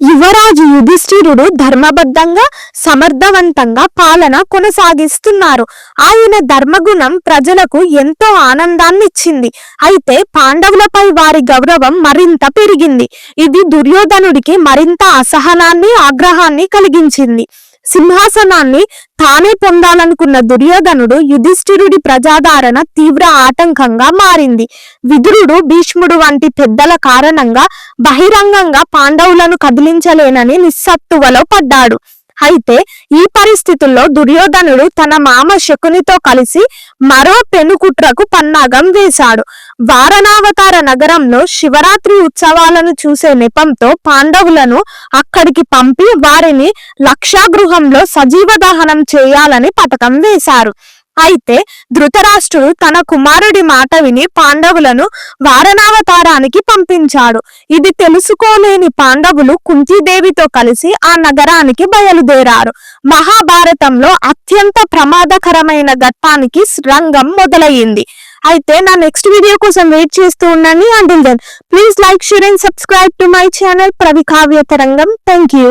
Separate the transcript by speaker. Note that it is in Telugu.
Speaker 1: యువరాజు యుధిష్ఠిరుడు ధర్మబద్ధంగా సమర్థవంతంగా పాలన కొనసాగిస్తున్నారు. ఆయన ధర్మగుణం ప్రజలకు ఎంతో ఆనందాన్ని ఇచ్చింది అయితే పాండవులపై వారి గౌరవం మరింత పెరిగింది. ఇది దుర్యోధనుడికి మరింత అసహనాన్ని ఆగ్రహాన్ని కలిగించింది. సింహాసనాన్ని తానే పొందాలనుకున్న దుర్యోధనుడు యుధిష్ఠిరుడి ప్రజాదరణ తీవ్ర ఆటంకంగా మారింది. విదురుడు భీష్ముడు వంటి పెద్దల కారణంగా బహిరంగంగా పాండవులను కదిలించలేనని నిస్సత్తువలో పడ్డాడు. అయితే ఈ పరిస్థితుల్లో దుర్యోధనుడు తన మామ శకునితో కలిసి మరో పెనుకుట్రకు పన్నాగం వేశాడు. వారణావతార నగరంలో శివరాత్రి ఉత్సవాలను చూసే నెపంతో పాండవులను అక్కడికి పంపి వారిని లక్షాగృహంలో సజీవ దహనం చేయాలని పథకం వేశారు. అయితే ధృతరాష్ట్రుడు తన కుమారుడి మాట విని పాండవులను వారణావతారానికి పంపించాడు. ఇది తెలుసుకోలేని పాండవులు కుంతీదేవితో కలిసి ఆ నగరానికి బయలుదేరారు. మహాభారతంలో అత్యంత ప్రమాదకరమైన ఘట్టానికి రంగం మొదలయ్యింది. అయితే నా నెక్స్ట్ వీడియో కోసం వెయిట్ చేస్తూ ఉండండి. Until then please like share and subscribe to my channel Pravikavya Tarangam thank you